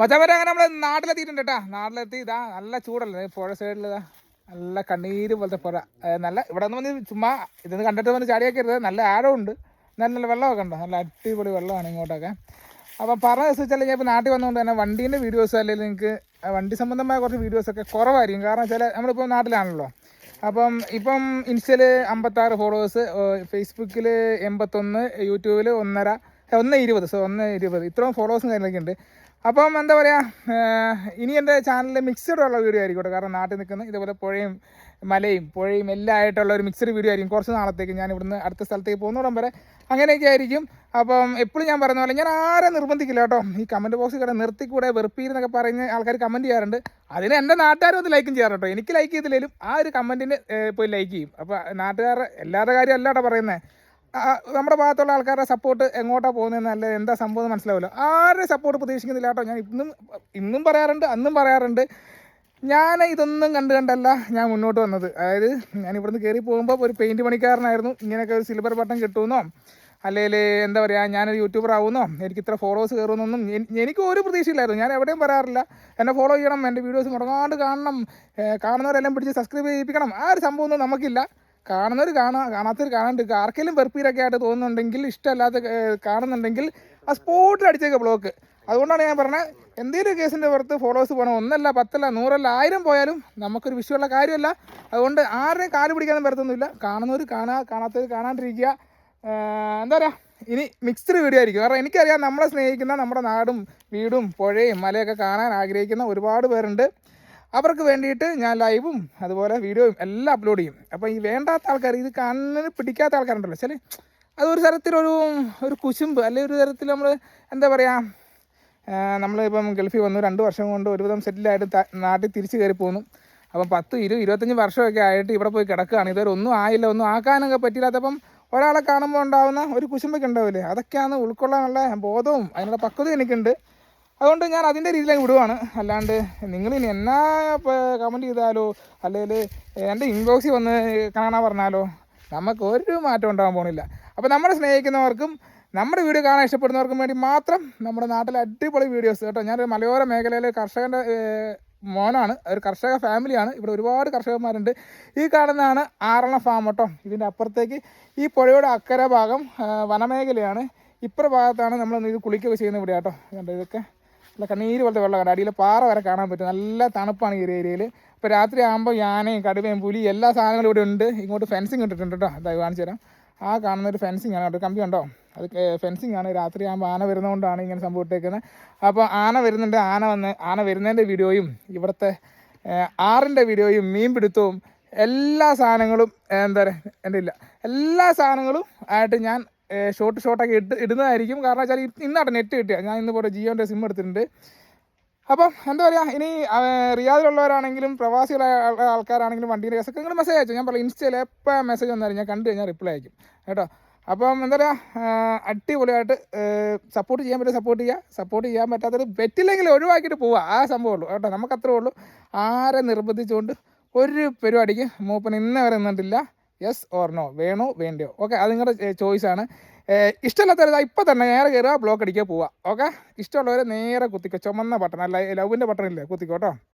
മച്ചവരെ അങ്ങനെ നമ്മൾ നാട്ടിലെത്തിയിട്ടുണ്ട് കേട്ടാ. നാട്ടിലെത്തി ഇതാ നല്ല ചൂടല്ലേ? പുഴ സൈഡിൽ ഇതാ നല്ല കണ്ണീര് പോലത്തെ പുഴ. നല്ല ഇവിടെ നിന്ന് വന്ന് ചുമ്മാ ഇതൊന്ന് കണ്ടിട്ട് വന്ന് ചാടിയാക്കരുത് നല്ല ആഴമുണ്ട് നല്ല നല്ല വെള്ളമൊക്കെ ഉണ്ടോ? നല്ല അടിപൊളി വെള്ളമാണ് ഇങ്ങോട്ടൊക്കെ. അപ്പം പറഞ്ഞ ദിവസം വെച്ചാൽ ഞാൻ ഇപ്പോൾ നാട്ടിൽ വന്നുകൊണ്ട് തന്നെ വണ്ടീന്റെ വീഡിയോസ് അല്ലെങ്കിൽ നിങ്ങൾക്ക് വണ്ടി സംബന്ധമായ കുറച്ച് വീഡിയോസൊക്കെ കുറവായിരിക്കും. കാരണം വെച്ചാൽ നമ്മളിപ്പോൾ നാട്ടിലാണല്ലോ. അപ്പം ഇപ്പം ഇൻസ്റ്റയിൽ അമ്പത്താറ് ഫോളോവേഴ്സ് ഫേസ്ബുക്കിൽ എൺപത്തൊന്ന് യൂട്യൂബിൽ ഒന്നര ഒന്ന് ഇരുപത്. സോ ഒന്ന് ഇരുപത്. ഇത്രയും ഫോളോവേഴ്സും കാര്യങ്ങളൊക്കെ ഉണ്ട്. അപ്പം എന്താ പറയുക ഇനി എന്റെ ചാനലിൽ മിക്സഡ് ഉള്ള വീഡിയോ ആയിരിക്കട്ടെ. കാരണം നാട്ടിൽ നിൽക്കുന്ന ഇതുപോലെ പുഴയും മലയും പുഴയും എല്ലാം ആയിട്ടുള്ള ഒരു മിക്സഡ് വീഡിയോ ആയിരിക്കും. കുറച്ച് നാളത്തേക്ക് ഞാൻ ഇവിടുന്ന് അടുത്ത സ്ഥലത്തേക്ക് പോകുന്നോടം വരെ അങ്ങനെയൊക്കെ ആയിരിക്കും. അപ്പം എപ്പോഴും ഞാൻ പറയുന്ന പോലെ ഞാൻ ആരെ നിർബന്ധിക്കില്ല കേട്ടോ. ഈ കമന്റ് ബോക്സിൽ കൂടെ നിർത്തിക്കൂടെ വെറുപ്പീരെന്നൊക്കെ പറഞ്ഞ് ആൾക്കാർ കമന്റ് ചെയ്യാറുണ്ട്. അതിന് എന്റെ നാട്ടുകാരും ഒന്ന് ലൈക്കും ചെയ്യാറ് കേട്ടോ. എനിക്ക് ലൈക്ക് ചെയ്തില്ലെങ്കിലും ആ ഒരു കമന്റിന് പോയി ലൈക്ക് ചെയ്യും. അപ്പോൾ നാട്ടുകാർ എല്ലാവരുടെ കാര്യം അല്ല കേട്ടോ പറയുന്നത് നമ്മുടെ ഭാഗത്തുള്ള ആൾക്കാരുടെ സപ്പോർട്ട് എങ്ങോട്ടാണ് പോകുന്നതെന്ന് അല്ലെ എന്താ സംഭവം എന്ന് മനസ്സിലാവില്ല. ആരുടെ സപ്പോർട്ട് പ്രതീക്ഷിക്കുന്നില്ല കേട്ടോ ഞാൻ ഇന്നും ഇന്നും പറയാറുണ്ട് അന്നും പറയാറുണ്ട്. ഞാൻ ഇതൊന്നും കണ്ട് കണ്ടല്ല ഞാൻ മുന്നോട്ട് വന്നത്. അതായത് ഞാൻ ഇവിടുന്ന് കയറി പോകുമ്പോൾ ഒരു പെയിന്റ് പണിക്കാരനായിരുന്നു. ഇങ്ങനെയൊക്കെ ഒരു സിൽവർ ബട്ടൺ കിട്ടുമെന്നോ? അല്ലെങ്കിൽ എന്താ പറയുക ഞാനൊരു യൂട്യൂബർ ആവുന്നോ എനിക്ക് ഇത്ര ഫോളോവേഴ്സ് കയറുമെന്നൊന്നും എനിക്ക് ഒരു പ്രതീക്ഷയില്ലായിരുന്നു. ഞാൻ എവിടെയും പറയാറില്ല എന്നെ ഫോളോ ചെയ്യണം എന്റെ വീഡിയോസ് മുടങ്ങാണ്ട് കാണണം കാണുന്നവരെല്ലാം പിടിച്ച് സബ്സ്ക്രൈബ് ചെയ്യിപ്പിക്കണം. ആ ഒരു സംഭവമൊന്നും നമുക്കില്ല. കാണുന്നവർ കാണാം കാണാത്തവർ കാണാണ്ട് ആർക്കെങ്കിലും വെറുപ്പീരൊക്കെ ആയിട്ട് തോന്നുന്നുണ്ടെങ്കിൽ ഇഷ്ടമല്ലാത്ത കാണുന്നുണ്ടെങ്കിൽ ആ സ്പോട്ടിൽ അടിച്ചേക്ക ബ്ലോക്ക് അതുകൊണ്ടാണ് ഞാൻ പറഞ്ഞത് എന്തെങ്കിലും കേസിന്റെ പുറത്ത് ഫോളോവേഴ്സ് പോകണം ഒന്നല്ല പത്തല്ല നൂറല്ല ആയിരം പോയാലും നമുക്കൊരു വിഷയമുള്ള കാര്യമല്ല. അതുകൊണ്ട് ആരുടെയും കാൽ പിടിക്കാനും വരത്തൊന്നുമില്ല കാണുന്നവർ കാണുക കാണാത്തവർ കാണാണ്ടിരിക്കുക. എന്താ പറയുക ഇനി മിക്സ്ഡ് വീഡിയോ ആയിരിക്കും. കാരണം എനിക്കറിയാം നമ്മളെ സ്നേഹിക്കുന്ന നമ്മുടെ നാടും വീടും പുഴയും മലയൊക്കെ കാണാൻ ആഗ്രഹിക്കുന്ന ഒരുപാട് പേരുണ്ട്. അവർക്ക് വേണ്ടിയിട്ട് ഞാൻ ലൈവും അതുപോലെ വീഡിയോയും എല്ലാം അപ്ലോഡ് ചെയ്യും. അപ്പോൾ ഈ വേണ്ടാത്ത ആൾക്കാർ ഇത് കണ്ണിന് പിടിക്കാത്ത ആൾക്കാരുണ്ടല്ലോ. ചില അതൊരു തരത്തിലൊരു ഒരു കുശുമ്പ് അല്ലെങ്കിൽ ഒരു തരത്തിൽ നമ്മൾ എന്താ പറയുക നമ്മളിപ്പം ഗൾഫിൽ വന്നു രണ്ട് വർഷം കൊണ്ട് ഒരുവിധം സെറ്റിലായിട്ട് നാട്ടിൽ തിരിച്ചു കയറി പോന്നു. അപ്പം പത്ത് ഇരു ഇരുപത്തഞ്ച് വർഷമൊക്കെ ആയിട്ട് ഇവിടെ പോയി കിടക്കുകയാണ്. ഇതുവരെ ഒന്നും ആയില്ല ഒന്നും ആക്കാനൊക്കെ പറ്റില്ലാത്തപ്പം ഒരാളെ കാണുമ്പോൾ ഉണ്ടാകുന്ന ഒരു കുശുമ്പൊക്കെ ഉണ്ടാവില്ലേ? അതൊക്കെയാണ് ഉൾക്കൊള്ളാനുള്ള ബോധവും അതിനുള്ള പക്വതയും എനിക്കുണ്ട്. അതുകൊണ്ട് ഞാൻ അതിന്റെ രീതിയിലേക്ക് വിടുവാണ്. അല്ലാണ്ട് നിങ്ങൾ ഇനി എന്നാ കമന്റ് ചെയ്താലോ അല്ലെങ്കിൽ എന്റെ ഇൻബോക്സിൽ വന്ന് കാണാൻ പറഞ്ഞാലോ നമുക്ക് ഒരു മാറ്റം ഉണ്ടാകാൻ പോകുന്നില്ല അപ്പോൾ നമ്മളെ സ്നേഹിക്കുന്നവർക്കും നമ്മുടെ വീഡിയോ കാണാൻ ഇഷ്ടപ്പെടുന്നവർക്കും വേണ്ടി മാത്രം നമ്മുടെ നാട്ടിലെ അടിപൊളി വീഡിയോസ് കേട്ടോ. ഞാനൊരു മലയോര മേഖലയിലെ കർഷകന്റെ മോനാണ്. ഒരു കർഷക ഫാമിലിയാണ് ഇവിടെ ഒരുപാട് കർഷകന്മാരുണ്ട്. ഈ കാണുന്നതാണ് ആറള ഫാം കേട്ടോ. ഇതിന്റെ അപ്പുറത്തേക്ക് ഈ പുഴയുടെ അക്കര ഭാഗം വനമേഖലയാണ്. ഇപ്പുറ ഭാഗത്താണ് നമ്മൾ ഇത് കുളിക്കുകയൊക്കെ ചെയ്യുന്നത് ഇവിടെ കേട്ടോ ഇതൊക്കെ? നല്ല കണ്ണീര് പോലത്തെ വെള്ളം കണ്ടോ അടിയിൽ പാറ വരെ കാണാൻ പറ്റും. നല്ല തണുപ്പാണ് ഈ ഏരിയയിൽ ഇപ്പോൾ രാത്രി ആകുമ്പോൾ യാനയും കടുവയും പുലി എല്ലാ സാധനങ്ങളും ഇവിടെ ഉണ്ട്. ഇങ്ങോട്ട് ഫെൻസിങ് ഇട്ടിട്ടുണ്ട് കേട്ടോ അതായത് കാണിച്ചു തരാം. ആ കാണുന്ന ഒരു ഫെൻസിങ് ആണ്. കേട്ടോ കമ്പി ഉണ്ടോ? അത് ഫെൻസിങ് ആണ്. രാത്രി ആകുമ്പോൾ ആന വരുന്നതുകൊണ്ടാണ് ഇങ്ങനെ സംഭവം ഇട്ടേക്കുന്നത്. അപ്പോൾ ആന വരുന്നുണ്ട്. ആന വന്ന് ആന വരുന്നതിന്റെ വീഡിയോയും ഇവിടുത്തെ ആറിന്റെ വീഡിയോയും മീൻ പിടുത്തവും എല്ലാ സാധനങ്ങളും എന്താ പറയുക എന്റെ ഇല്ല. എല്ലാ സാധനങ്ങളും ആയിട്ട് ഞാൻ ഷോർട്ട് ഷോർട്ടൊക്കെ ഇട്ട് ഇടുന്നതായിരിക്കും. കാരണം വെച്ചാൽ ഇന്നാണ് നെറ്റ് കിട്ടുക. ഞാൻ ഇന്ന് പോലെ ജിയോന്റെ സിം എടുത്തിട്ടുണ്ട്. അപ്പം എന്താ പറയുക ഇനി റിയാദിലുള്ളവരാണെങ്കിലും പ്രവാസികളായ ആൾക്കാരാണെങ്കിലും വണ്ടീന്റെ കേസൊക്കെ നിങ്ങൾ മെസ്സേജ് അയച്ചു? ഞാൻ പറയാം ഇൻസ്റ്റയിൽ എപ്പോൾ മെസ്സേജ് വന്നാലും ഞാൻ കണ്ടു കഴിഞ്ഞാൽ റിപ്ലൈ അയക്കും. കേട്ടോ? അപ്പം എന്താ പറയുക അടിപൊളിയായിട്ട് സപ്പോർട്ട് ചെയ്യാൻ പറ്റും സപ്പോർട്ട് ചെയ്യുക സപ്പോർട്ട് ചെയ്യാൻ പറ്റാത്തത് പറ്റില്ലെങ്കിൽ ഒഴിവാക്കിയിട്ട് പോവുക ആ സംഭവമുള്ളൂ കേട്ടോ? നമുക്കത്രേ ഉള്ളൂ. ആരെ നിർബന്ധിച്ചുകൊണ്ട് ഒരു പരിപാടിക്ക് മൂപ്പൻ ഇന്നേ വരെ നിന്നിട്ടില്ല. യെസ് ഓർ നോ വേണോ? വേണ്ടയോ? ഓക്കെ അത് നിങ്ങളുടെ ചോയ്സാണ് ഇഷ്ടമില്ലാത്തവർ ഇപ്പം തന്നെ നേരെ കയറുക ബ്ലോക്ക് അടിക്കുക പോവുക. ഓക്കെ ഇഷ്ടമുള്ളവരെ നേരെ കുത്തിക്കോ. ചുമന്ന ബട്ടൺ അല്ല ലവിന്റെ ബട്ടൺ ഇല്ലേ? കുത്തിക്കോ കേട്ടോ